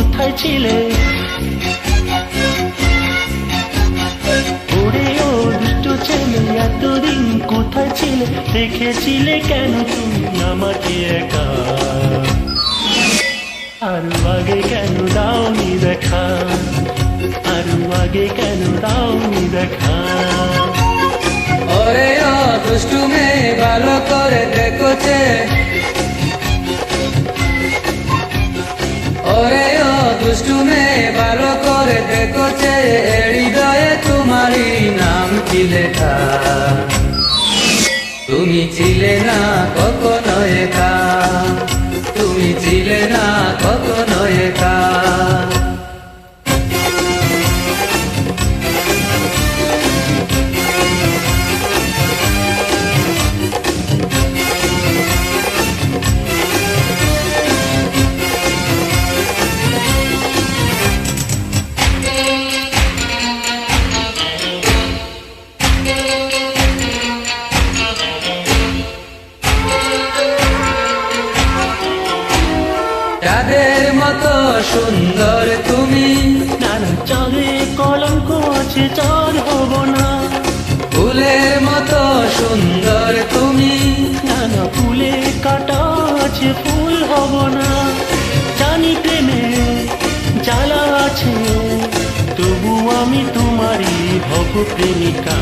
কোথায় ছিলে? এতদিন কোথায় ছিলে? দেখেছিলে কেন তুমি আমাকে একা? আরও আগে কেন দাওনি দেখা? আরও আগে কেন দাওনি দেখা? ওরে ও দুষ্টু মেয়ে, ভালো করে ও দুষ্টু মেয়ে ভালো করে দেখোছে এ হৃদয়ে তোমারই নাম কি লেখা? তুমি ছিলে না কখনো সুন্দর তুমি। নানা চরে কলঙ্ক আছে হব না। ফুলের মতো সুন্দর তুমি। নানা ফুলে কাটা আছে, ফুল হব না। জানি প্রেমে জ্বালা আছে, তবু আমি তোমারই হব প্রেমিকা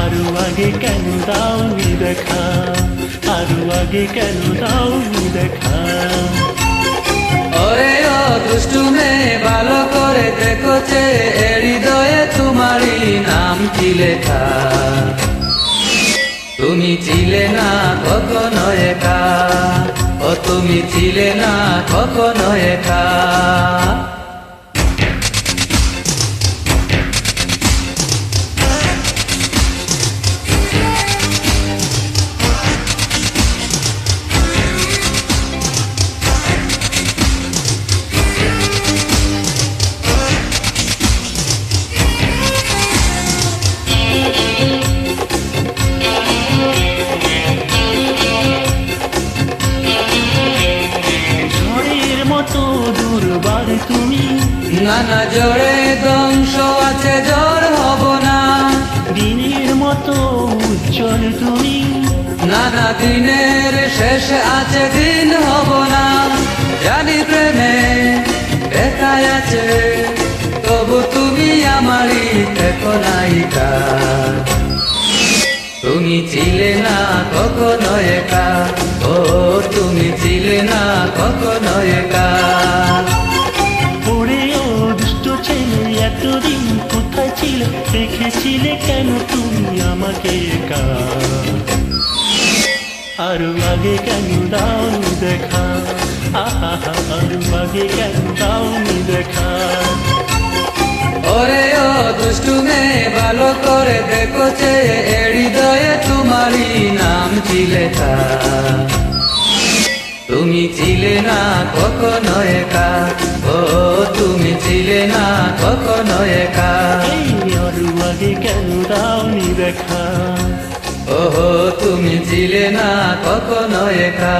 আরও আগে কেন দাওনি দেখা? আরও আগে কেন দাও দেখা? ওরে ও দুষ্টু ভালো করে দেখোছে যে হৃদয়ে তোমারই নাম কি লেখা। তুমি ছিলে না কখনো একা, ও তুমি ছিলে না কখনো একা। তুমি। নানা জোরে ধ্বংস আছে জ্বর হব না। দিনের মতো উজ্জ্বল তুমি। নানা দিনের শেষ আছে দিন হব না। জানি প্রেমে বেতায় আছে তবু তুমি আমারই দেখো নায়িকা তুমি ছিলে না কখনো একা ও তুমি ছিলে না কখনো একা। আমাকে আরও আগে কেন দাওনি দেখা? আহা আরও আগে কেন দাওনি দেখা? ওরে ও দুষ্টু মেয়ে ভালো করে দেখোছে এ হৃদয়ে তোমারই নাম কি লেখা তুমি ছিলে না কখনো একা ও তুমি ছিলে না কখনো একা। আগে কেন দাওনি দেখা? ও তুমি ছিলে না কখনো একা।